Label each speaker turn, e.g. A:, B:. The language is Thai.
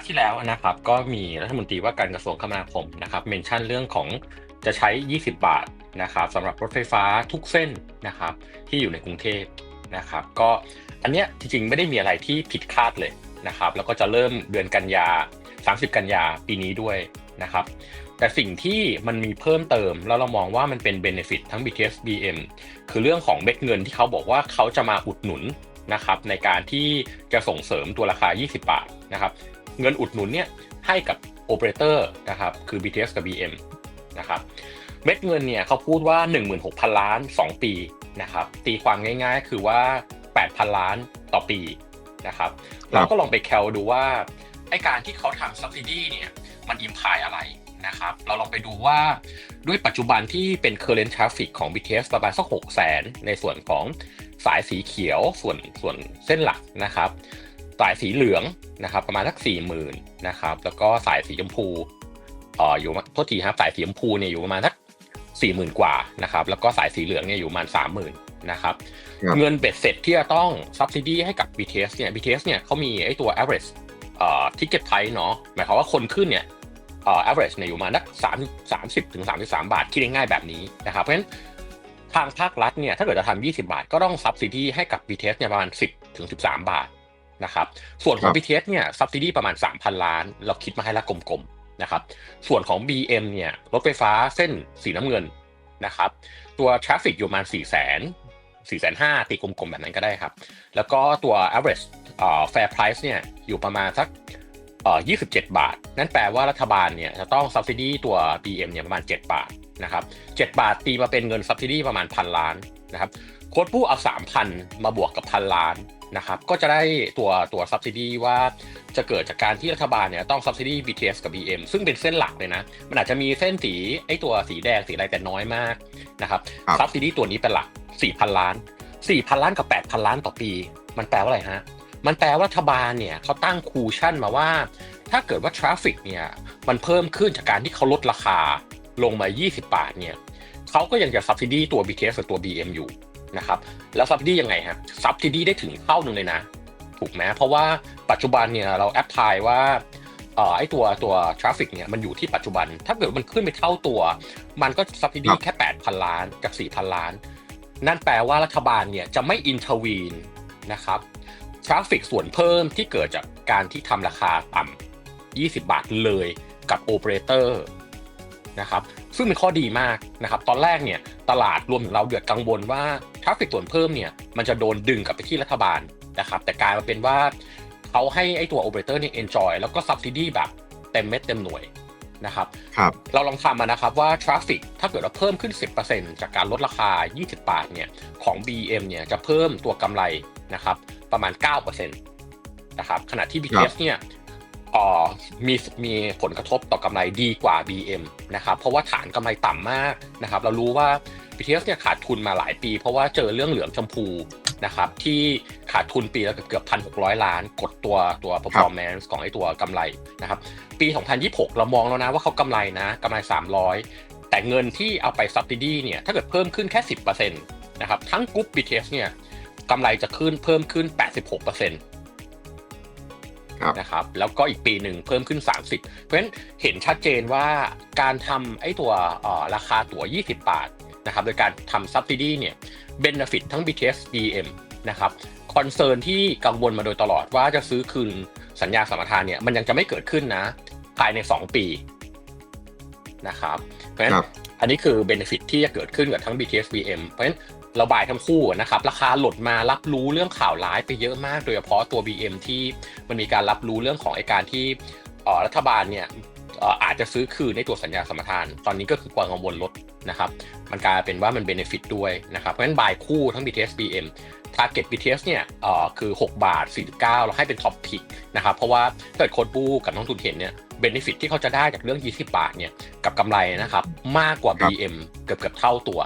A: ห์ที่แล้วนะครับ ก็มีรัฐมนตรีว่าการกระทรวงคมนาคมนะครับเมนชั่นเรื่องของจะใช้ 20 บาทนะครับสำหรับรถไฟฟ้าทุกเส้นนะครับที่อยู่ในกรุงเทพนะครับ ก็อันเนี้ยจริงๆไม่ได้มีอะไรที่ผิดคาดเลยนะครับ แล้วก็จะเริ่มเดือนกันยา 30 กันยาปีนี้ด้วยนะครับ แต่สิ่งที่มันมีเพิ่มเติมแล้วเรามองว่ามันเป็นเบนฟิตทั้ง BTS BM คือเรื่องของเม็ดเงินที่เขาบอกว่าเขาจะมาอุดหนุนนะครับในการที่จะส่งเสริมตัวราคา 20 บาทนะครับ เงินอุดหนุนเนี่ยให้กับโอเปอเรเตอร์นะครับคือ BTS กับ BM นะครับเม็ดเงินเนี่ยเขาพูดว่า 16,000 ล้าน 2 ปีนะครับตีความง่ายๆคือว่า 8,000 ล้านต่อปีนะครับเราก็ลองไปแคลดูว่าไอการที่เขาทำ subsidy เนี่ยมันอิมพายอะไรนะครับเราลองไปดูว่าด้วยปัจจุบันที่เป็น current traffic ของ BTS ประมาณสัก6แสนในส่วนของสายสีเขียวส่วนส่วนเส้นหลักนะครับ สายสีเหลืองนะครับ ประมาณสักสี่หมื่นนะครับ แล้วก็สายสีชมพูเอ่ออยู่โทษทีครับสายสีชมพูเนี่ยอยู่ประมาณสักสี่หมื่นกว่านะครับ แล้วก็สายสีเหลืองเนี่ยอยู่ประมาณสามหมื่นนะครับ เงินเบ็ดเสร็จที่จะต้อง subsidy ให้กับ BTS เนี่ย BTS เนี่ยเขามีไอ้ตัว average เอ่อ ticket price เนาะหมายความว่าคนขึ้นเนี่ยเอ่อ average เนี่ยอยู่ประมาณสักสามสามสิบถึงสามสิบสามบาทคิดง่ายๆแบบนี้นะครับ เพราะฉะนั้นทางภาครัฐเนี่ยถ้าเกิดจะทำ20บาท ก็ต้อง subsidy ให้กับ BTS เนี่ยประมาณ10ถึง13บาท นะครับ ส่วนของ BTS เนี่ย subsidy ประมาณ 3,000 ล้าน เราคิดมาให้ละกลมๆนะครับ ส่วนของ BM เนี่ยรถไฟฟ้าเส้นสีน้ำเงินนะครับ ตัว traffic อยู่ประมาณ4 0 0 0 0 4 5 0 0ตีกลมๆแบบนั้นก็ได้ครับ แล้วก็ตัว average เอ่อ fair price เนี่ยอยู่ประมาณสักเอ่อ27 บาท นั่นแปลว่ารัฐบาลเนี่ยจะต้อง subsidy ตัว BM เนี่ยประมาณ 7 บาทนะครับ7บาทตีมาเป็นเงิน subsidy ประมาณพันล้านนะครับโค้ดผู้เอา 3,000 มาบวกกับพันล้าน นะครับก็จะได้ตัวตัว subsidy ว่าจะเกิดจากการที่รัฐบาลเนี่ยต้อง subsidy BTS กับ BM ซึ่งเป็นเส้นหลักเลยนะ มันอาจจะมีเส้นสีไอ้ตัวสีแดงสีอะไรแต่น้อยมากนะครับ subsidy ตัวนี้เป็นหลัก 4,000 ล้าน 4,000 ล้านกับ 8,000 ล้านต่อปี มันแปลว่าอะไรฮะ มันแปลว่ารัฐบาลเนี่ยเขาตั้งคูชั่นมาว่า ถ้าเกิดว่าทราฟฟิกเนี่ยมันเพิ่มขึ้นจากการที่เขาลดราคาลงมา 20 บาทเนี่ยเขาก็ยังจะ subsidy ตัว BTS กับตัว BM อยู่ นะครับแล้ว subsidy ยังไงฮะ subsidy ได้ถึงเท่าหนึ่งเลยนะถูกไหมเพราะว่าปัจจุบันเนี่ยเราแอปพลายว่าเอ่อไอตัวตัวทราฟฟิกเนี่ยมันอยู่ที่ปัจจุบัน ถ้าเกิดมันขึ้นไปเท่าตัว มันก็ subsidy แค่ 8,000 ล้านจาก4,000 ล้าน นั่นแปลว่ารัฐบาลเนี่ยจะไม่อินเทอร์วีนนะครับทราฟฟิกส่วนเพิ่มที่เกิดจากการที่ทำราคาต่ำ20 บาทเลยกับโอเปอเรเตอร์ นะครับซึ่งเป็นข้อดีมากนะครับตอนแรกเนี่ยตลาดรวมถึงเราเดือดกังวลว่าทราฟฟิกส่วนเพิ่มเนี่ยมันจะโดนดึงกลับไปที่รัฐบาลนะครับแต่กลายมาเป็นว่าเขาให้ไอ้ตัวโอเปอเรเตอร์เนี่ยเอนจอยแล้วก็ซับซิดีแบบเต็มเม็ดเต็มหน่วยนะครับ
B: ครับ
A: เราลองทำมานะครับว่าทราฟฟิกถ้าเกิดเราเพิ่มขึ้น 10%จากการลดราคา 20 บาทเนี่ยของ BM เนี่ยจะเพิ่มตัวกำไรนะครับประมาณ 9%นะครับขณะที่ BTS เนี่ยเอ่อ มีมีผลกระทบต่อกำไรดีกว่า BM นะครับเพราะว่าฐานกำไรต่ำมากนะครับเรารู้ว่า BTS เนี่ยขาดทุนมาหลายปี เพราะว่าเจอเรื่องเหลืองชมพูนะครับที่ขาดทุนปีละเกือบพันหกร้อยล้าน กดตัวตัว performance ของไอ้ตัวกำไรนะครับปี 2026 เรามองแล้วนะว่าเขากำไรนะกำไร 300 แต่เงินที่เอาไป subsidy เนี่ยถ้าเกิดเพิ่มขึ้นแค่ 10%นะครับทั้งกรุ๊ป BTS เนี่ยกำไรจะขึ้นเพิ่มขึ้น 86%
B: ครับ
A: นะครับแล้วก็อีกปีหนึ่งเพิ่มขึ้น 30 เพราะฉะนั้นเห็นชัดเจนว่าการทำไอ้ตัวเอ่อราคาตั๋ว 20 บาทนะครับโดยการทำ subsidy เนี่ย benefit ทั้ง BTS BM นะครับคอนเซิร์นที่กังวลมาโดยตลอดว่าจะซื้อคืนสัญญาสัมปทานเนี่ยมันยังจะไม่เกิดขึ้นนะ ภายใน 2 ปีนะครับเพราะฉะนั้
B: ครั
A: น
B: บ
A: อันนี้คือ benefit ที่จะเกิดขึ้นกับทั้ง BTS BM เพราะฉะนั้น เราบายทั้งคู่นะครับราคาหล่นมารับรู้เรื่องข่าวร้ายไปเยอะมาก โดยเฉพาะตัว BM ที่มันมีการรับรู้เรื่องของไอการที่รัฐบาลเนี่ยอาจจะซื้อคืนในตัวสัญญาสัมปทาน ตอนนี้ก็คือความกังวลลดนะครับ มันกลายเป็นว่ามัน benefit ด้วยนะครับ เพราะฉะนั้นบายคู่ทั้ง BTS BM target BTS เนี่ยเอ่อคือ 6 บาท 49 เราให้เป็น top pick นะครับ เพราะว่าถ้าเกิดโค้ดบูกับน้องทุนเห็นเนี่ย benefit ที่เขาจะได้จากเรื่อง 20 บาทเนี่ยกับกำไรนะครับ มากกว่า BM เกือบเกือบเท่าตัว